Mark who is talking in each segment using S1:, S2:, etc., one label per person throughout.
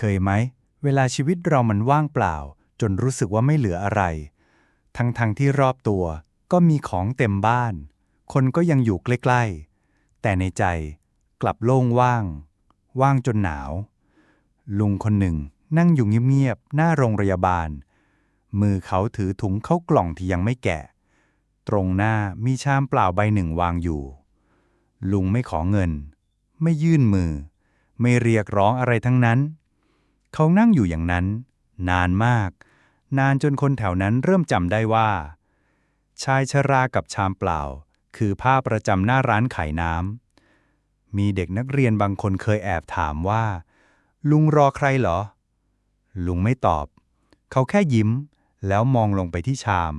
S1: เคยไหม เวลาชีวิตเรามันว่างเปล่า จนรู้สึกว่าไม่เหลืออะไร ทั้งๆทที่รอบตัวก็มีของเต็มบ้าน คนก็ยังอยู่ใกล้ๆ แต่ในใจกลับโล่งว่าง ว่างจนหนาว ลุงคนหนึ่งนั่งอยู่เงียบๆ หน้าโรงพยาบาล มือเขาถือถุงเข้ากล่องที่ยังไม่แกะ ตรงหน้ามีชามเปล่าใบหนึ่งวางอยู่ ลุงไม่ขอเงิน ไม่ยื่นมือ ไม่เรียกร้องอะไรทั้งนั้น เขานั่งอยู่อย่างนั้น นานมาก นานจนคนแถวนั้นเริ่มจำได้ว่า ชายชรากับชามเปล่า คือผ้าประจำหน้าร้านขายน้ำมีเด็กนักเรียนบางคนเคยแอบถามว่า ลุงรอใครเหรอ ลุงไม่ตอบ เขาแค่ยิ้ม แล้วมองลงไปที่ชาม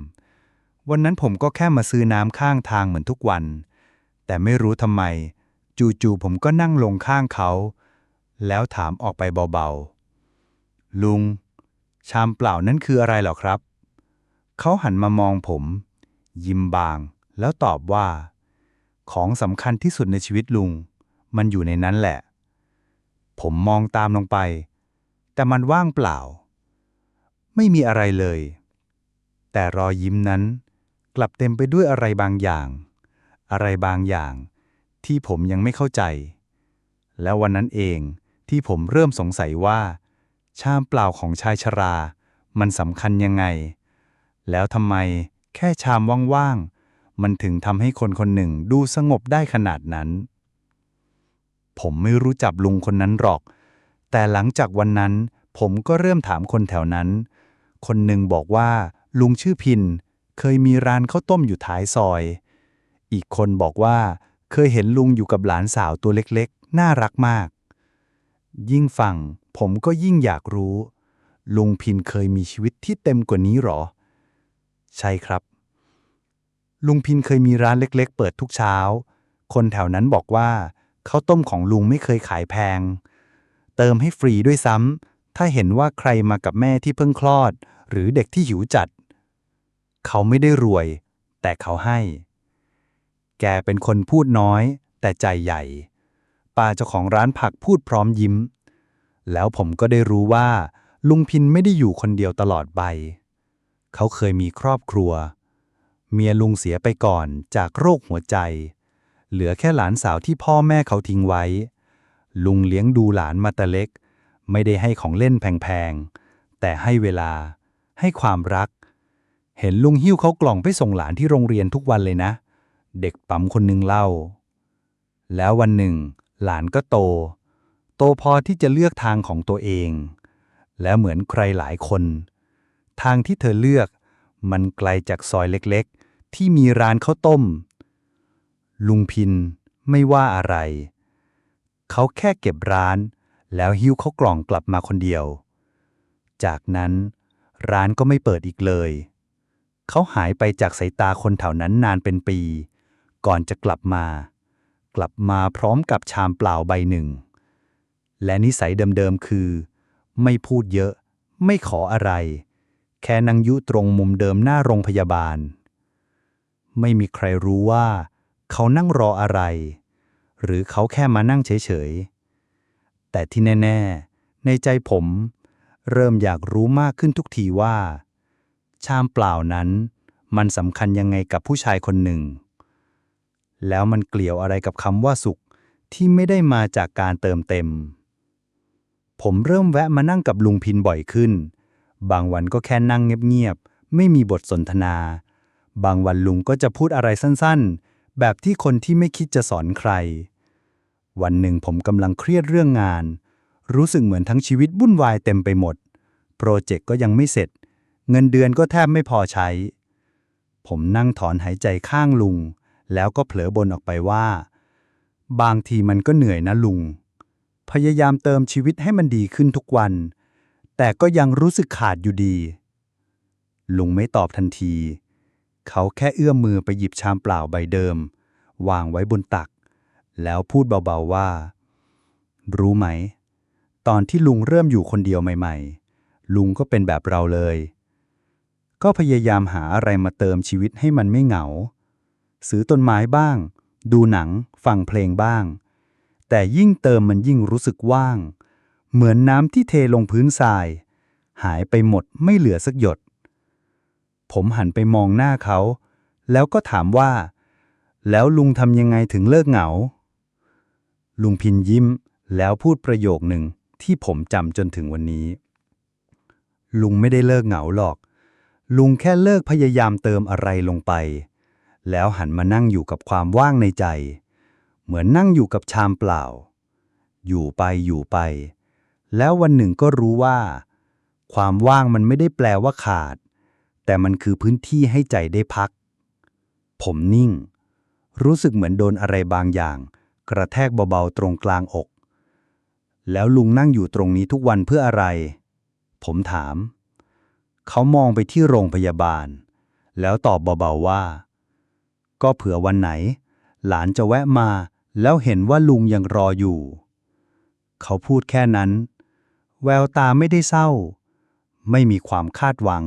S1: วันนั้นผมก็แค่มาซื้อน้ำข้างทางเหมือนทุกวัน แต่ไม่รู้ทำไม จู่ๆผมก็นั่งลงข้างเขา แล้วถามออกไปเบาๆ ลุง ชามเปล่านั่นคืออะไรหรอครับ เขาหันมามองผม ยิ้มบาง แล้วตอบว่า ของสำคัญที่สุดในชีวิตลุง มันอยู่ในนั้นแหละ ผมมองตามลงไป แต่มันว่างเปล่า ไม่มีอะไรเลย แต่รอยยิ้มนั้น กลับเต็มไปด้วยอะไรบางอย่าง อะไรบางอย่าง ที่ผมยังไม่เข้าใจ แล้ววันนั้นเองที่ผมเริ่มสงสัยว่า ชามเปล่าของชายชรา มันสำคัญยังไง แล้วทำไมแค่ชามว่างๆ มันถึงทำให้คนคนหนึ่งดูสงบได้ขนาดนั้น ผมไม่รู้จักลุงคนนั้นหรอก แต่หลังจากวันนั้น ผมก็เริ่มถามคนแถวนั้น คนหนึ่งบอกว่า ลุงชื่อพิน เคยมีร้านข้าวต้มอยู่ท้ายซอย อีกคนบอกว่า เคยเห็นลุงอยู่กับหลานสาวตัวเล็กๆ น่ารักมาก ยิ่งฟัง ผมก็ยิ่งอยากรู้ ลุงพินเคยมีชีวิตที่เต็มกว่านี้หรอ ใช่ครับ ลุงพินเคยมีร้านเล็ก ๆ เปิดทุกเช้า คนแถวนั้นบอกว่าข้าวต้มของลุงไม่เคยขายแพง เติมให้ฟรีด้วยซ้ำถ้าเห็นว่าใครมากับแม่ที่เพิ่งคลอด หรือเด็กที่หิวจัด เขาไม่ได้รวย แต่เขาให้ แกเป็นคนพูดน้อย แต่ใจใหญ่ ป้าเจ้าของร้านผักพูดพร้อมยิ้ม แล้วผมก็ได้รู้ว่า ลุงพินไม่ได้อยู่คนเดียวตลอดไปเขาเคยมีครอบครัว เมียลุงเสียไปก่อนจากโรคหัวใจ เหลือแค่หลานสาวที่พ่อแม่เขาทิ้งไว้ ลุงเลี้ยงดูหลานมาแต่เล็ก ไม่ได้ให้ของเล่นแพงๆ แต่ให้เวลา ให้ความรัก เห็นลุงหิ้วเขากล่องไปส่งหลานที่โรงเรียนทุกวันเลยนะ เด็กปั๊มคนหนึ่งเล่า แล้ววันหนึ่ง หลานก็โต ตพอที่จะเลือกทางของตัวเอง แล้วเหมือนใครหลายคน ทางที่เธอเลือก มันไกลจากซอยเล็กๆ ที่มีร้านข้าวต้ม ลุงพินไม่ว่าอะไร เขาแค่เก็บร้าน แล้วหิ้วข้าวกล่องกลับมาคนเดียว จากนั้นร้านก็ไม่เปิดอีกเลย เขาหายไปจากสายตาคนแถวนั้นนานเป็นปี ก่อนจะกลับมา กลับมาพร้อมกับชามเปล่าใบหนึ่ง และนิสัยเดิมๆคือ ไม่พูดเยอะ ไม่ขออะไร แค่นั่งยุตรงมุมเดิมหน้าโรงพยาบาล ไม่มีใครรู้ว่า เขานั่งรออะไร หรือเขาแค่มานั่งเฉยๆ แต่ที่แน่ ๆ ในใจผม เริ่มอยากรู้มากขึ้นทุกทีว่า ชามเปล่านั้น มันสำคัญยังไงกับผู้ชายคนหนึ่ง แล้วมันเกลี่ยวอะไรกับคำว่าสุขที่ไม่ได้มาจากการเติมเต็ม ผมเริ่มแวะมานั่งกับลุงพินบ่อยขึ้น บางวันก็แค่นั่งเงียบๆ ไม่มีบทสนทนา บางวันลุงก็จะพูดอะไรสั้นๆ แบบที่คนที่ไม่คิดจะสอนใคร วันหนึ่งผมกำลังเครียดเรื่องงาน รู้สึกเหมือนทั้งชีวิตวุ่นวายเต็มไปหมด โปรเจกต์ก็ยังไม่เสร็จ เงินเดือนก็แทบไม่พอใช้ ผมนั่งถอนหายใจข้างลุง แล้วก็เผลอบนออกไปว่า บางทีมันก็เหนื่อยนะลุง พยายามเติมชีวิตให้มันดีขึ้นทุกวัน แต่ก็ยังรู้สึกขาดอยู่ดี ลุงไม่ตอบทันที เขาแค่เอื้อมมือไปหยิบชามเปล่าใบเดิม วางไว้บนตัก แล้วพูดเบาๆว่า รู้ไหม ตอนที่ลุงเริ่มอยู่คนเดียวใหม่ๆ ลุงก็เป็นแบบเราเลย ก็พยายามหาอะไรมาเติมชีวิตให้มันไม่เหงา ซื้อต้นไม้บ้าง ดูหนัง ฟังเพลงบ้าง แต่ยิ่งเติมมันยิ่งรู้สึกว่าง เหมือนน้ำที่เทลงพื้นทราย หายไปหมดไม่เหลือสักหยด ผมหันไปมองหน้าเขา แล้วก็ถามว่า แล้วลุงทำยังไงถึงเลิกเหงา ลุงพินยิ้มแล้วพูดประโยคหนึ่งที่ผมจำจนถึงวันนี้ ลุงไม่ได้เลิกเหงาหรอก ลุงแค่เลิกพยายามเติมอะไรลงไป แล้วหันมานั่งอยู่กับความว่างในใจ เหมือนนั่งอยู่กับชามเปล่า อยู่ไปอยู่ไป แล้ววันหนึ่งก็รู้ว่า ความว่างมันไม่ได้แปลว่าขาด แต่มันคือพื้นที่ให้ใจได้พัก ผมนิ่ง รู้สึกเหมือนโดนอะไรบางอย่าง กระแทกเบาๆตรงกลางอก แล้วลุงนั่งอยู่ตรงนี้ทุกวันเพื่ออะไร ผมถาม เขามองไปที่โรงพยาบาล แล้วตอบเบาๆว่า ก็เผื่อวันไหน หลานจะแวะมา แล้วเห็นว่าลุงยังรออยู่ เขาพูดแค่นั้น แววตาไม่ได้เศร้า ไม่มีความคาดหวัง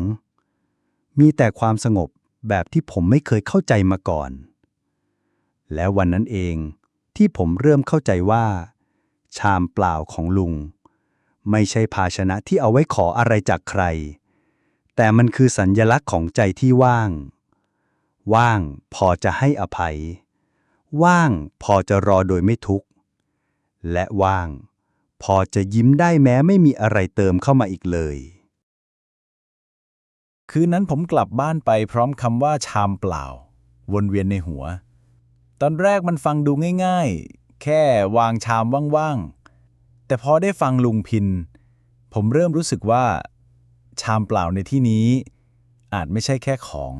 S1: มีแต่ความสงบแบบที่ผมไม่เคยเข้าใจมาก่อน และวันนั้นเองที่ผมเริ่มเข้าใจว่า ชามเปล่าของลุง ไม่ใช่ภาชนะที่เอาไว้ขออะไรจากใคร แต่มันคือสัญญลักษณ์ของใจที่ว่าง ว่างพอจะให้อภัย ว่างพอจะรอโดยไม่ทุกข์ และว่าง พอจะยิ้มได้แม้ไม่มีอะไรเติมเข้ามาอีกเลย
S2: คืนนั้นผมกลับบ้านไปพร้อมคำว่าชามเปล่า วนเวียนในหัว ตอนแรกมันฟังดูง่ายๆ แค่วางชามว่างๆ แต่พอได้ฟังลุงพิน ผมเริ่มรู้สึกว่า ชามเปล่าในที่นี้ อาจไม่ใช่แค่ของ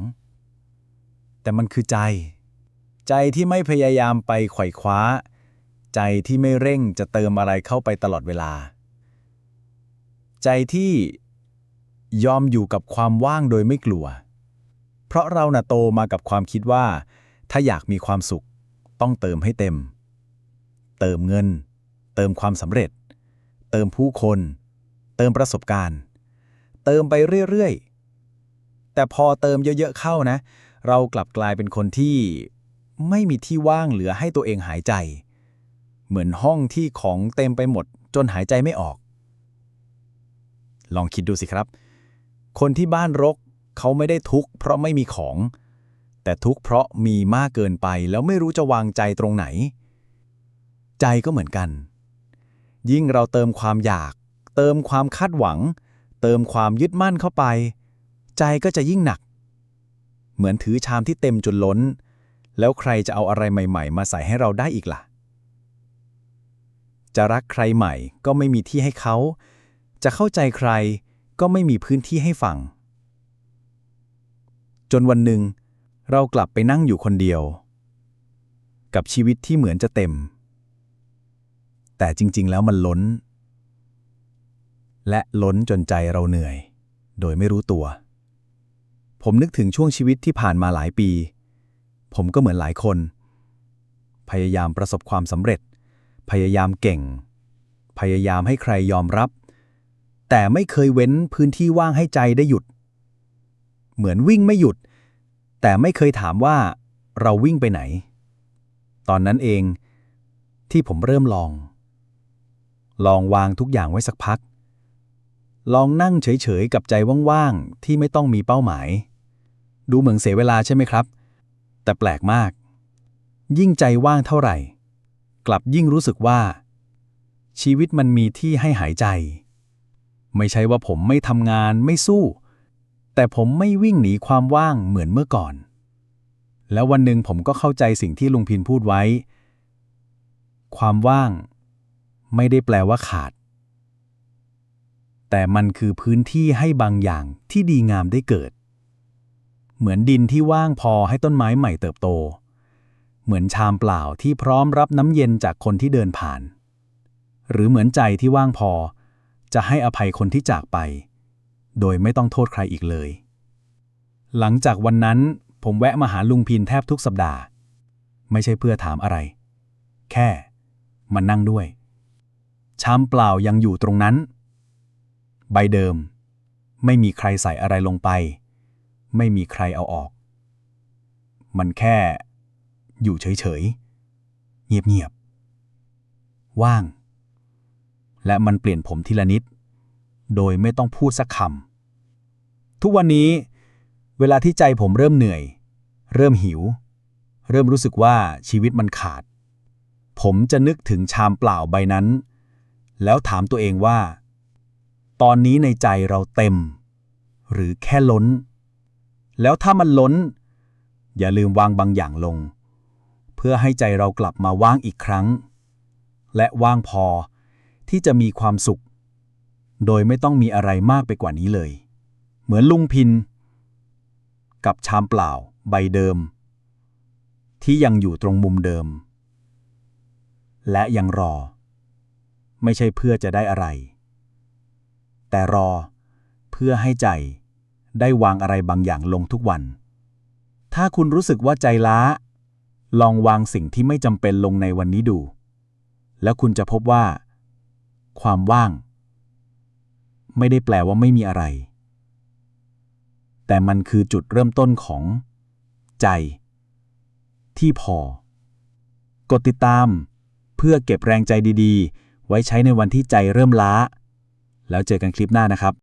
S2: แต่มันคือใจ ใจที่ไม่พยายามไปไขว่คว้า ใจที่ไม่เร่งจะเติมอะไรเข้าไปตลอดเวลา ใจที่ยอมอยู่กับความว่างโดยไม่กลัว เพราะเราน่ะโตมากับความคิดว่า ถ้าอยากมีความสุข ต้องเติมให้เต็ม เติมเงิน เติมความสำเร็จ เติมผู้คน เติมประสบการณ์ เติมไปเรื่อยๆ แต่พอเติมเยอะๆเข้านะ เรากลับกลายเป็นคนที่ ไม่มีที่ว่างเหลือให้ตัวเองหายใจ เหมือนห้องที่ของเต็มไปหมด จนหายใจไม่ออก ลองคิดดูสิครับ คนที่บ้านรกเขาไม่ได้ทุกข์เพราะไม่มีของ แต่ทุกข์เพราะมีมากเกินไปแล้วไม่รู้จะวางใจตรงไหน ใจก็เหมือนกัน ยิ่งเราเติมความอยาก เติมความคาดหวัง เติมความยึดมั่นเข้าไป ใจก็จะยิ่งหนัก เหมือนถือชามที่เต็มจนล้น แล้วใครจะเอาอะไรใหม่ ๆ มาใส่ให้เราได้อีกล่ะ จะรักใครใหม่ก็ไม่มีที่ให้เขา จะเข้าใจใครก็ไม่มีพื้นที่ให้ฟัง จนวันหนึ่ง เรากลับไปนั่งอยู่คนเดียว กับชีวิตที่เหมือนจะเต็ม แต่จริง ๆ แล้วมันล้น และล้นจนใจเราเหนื่อย โดยไม่รู้ตัว ผมนึกถึงช่วงชีวิตที่ผ่านมาหลายปี ผมก็เหมือนหลายคน พยายามประสบความสำเร็จ พยายามเก่ง พยายามให้ใครยอมรับ แต่ไม่เคยเว้นพื้นที่ว่างให้ใจได้หยุด เหมือนวิ่งไม่หยุด แต่ไม่เคยถามว่าเราวิ่งไปไหน ตอนนั้นเองที่ผมเริ่มลอง ลองวางทุกอย่างไว้สักพัก ลองนั่งเฉยๆ กับใจว่างๆ ที่ไม่ต้องมีเป้าหมาย ดูเหมือนเสียเวลาใช่ไหมครับ แต่แปลกมาก ยิ่งใจว่างเท่าไหร่ กลับยิ่งรู้สึกว่า ชีวิตมันมีที่ให้หายใจ ไม่ใช่ว่าผมไม่ทำงานไม่สู้ แต่ผมไม่วิ่งหนีความว่างเหมือนเมื่อก่อน แล้ววันหนึ่งผมก็เข้าใจสิ่งที่ลุงพินพูดไว้ ความว่าง ไม่ได้แปลว่าขาด แต่มันคือพื้นที่ให้บางอย่างที่ดีงามได้เกิด เหมือนดินที่ว่างพอให้ต้นไม้ใหม่เติบโต เหมือนชามเปล่าที่พร้อมรับน้ำเย็นจากคนที่เดินผ่าน หรือเหมือนใจที่ว่างพอ จะให้อภัยคนที่จากไป โดยไม่ต้องโทษใครอีกเลย หลังจากวันนั้นผมแวะมาหาลุงพินแทบทุกสัปดาห์ ไม่ใช่เพื่อถามอะไร แค่มานั่งด้วย ชามเปล่ายังอยู่ตรงนั้น ใบเดิม ไม่มีใครใส่อะไรลงไป ไม่มีใครเอาออก มันแค่ อยู่เฉยๆ เงียบๆ ว่าง และมันเปลี่ยนผมทีละนิด โดยไม่ต้องพูดสักคำ ทุกวันนี้ เวลาที่ใจผมเริ่มเหนื่อย เริ่มหิว เริ่มรู้สึกว่าชีวิตมันขาด ผมจะนึกถึงชามเปล่าใบนั้น แล้วถามตัวเองว่า ตอนนี้ในใจเราเต็ม หรือแค่ล้น แล้วถ้ามันล้น อย่าลืมวางบางอย่างลง เพื่อให้ใจเรากลับมาว่างอีกครั้ง และว่างพอที่จะมีความสุข โดยไม่ต้องมีอะไรมากไปกว่านี้เลย เหมือนลุงพิน กับชามเปล่า ใบเดิม ที่ยังอยู่ตรงมุมเดิม และยังรอ ไม่ใช่เพื่อจะได้อะไร แต่รอเพื่อให้ใจ ได้วางอะไรบางอย่างลงทุกวัน ถ้าคุณรู้สึกว่าใจล้า ลองวางสิ่งที่ไม่จำเป็นลงในวันนี้ดู แล้วคุณจะพบว่า ความว่าง ไม่ได้แปลว่าไม่มีอะไร แต่มันคือจุดเริ่มต้นของ ใจ ที่พอ กดติดตาม เพื่อเก็บแรงใจดีๆ ไว้ใช้ในวันที่ใจเริ่มล้า แล้วเจอกันคลิปหน้านะครับ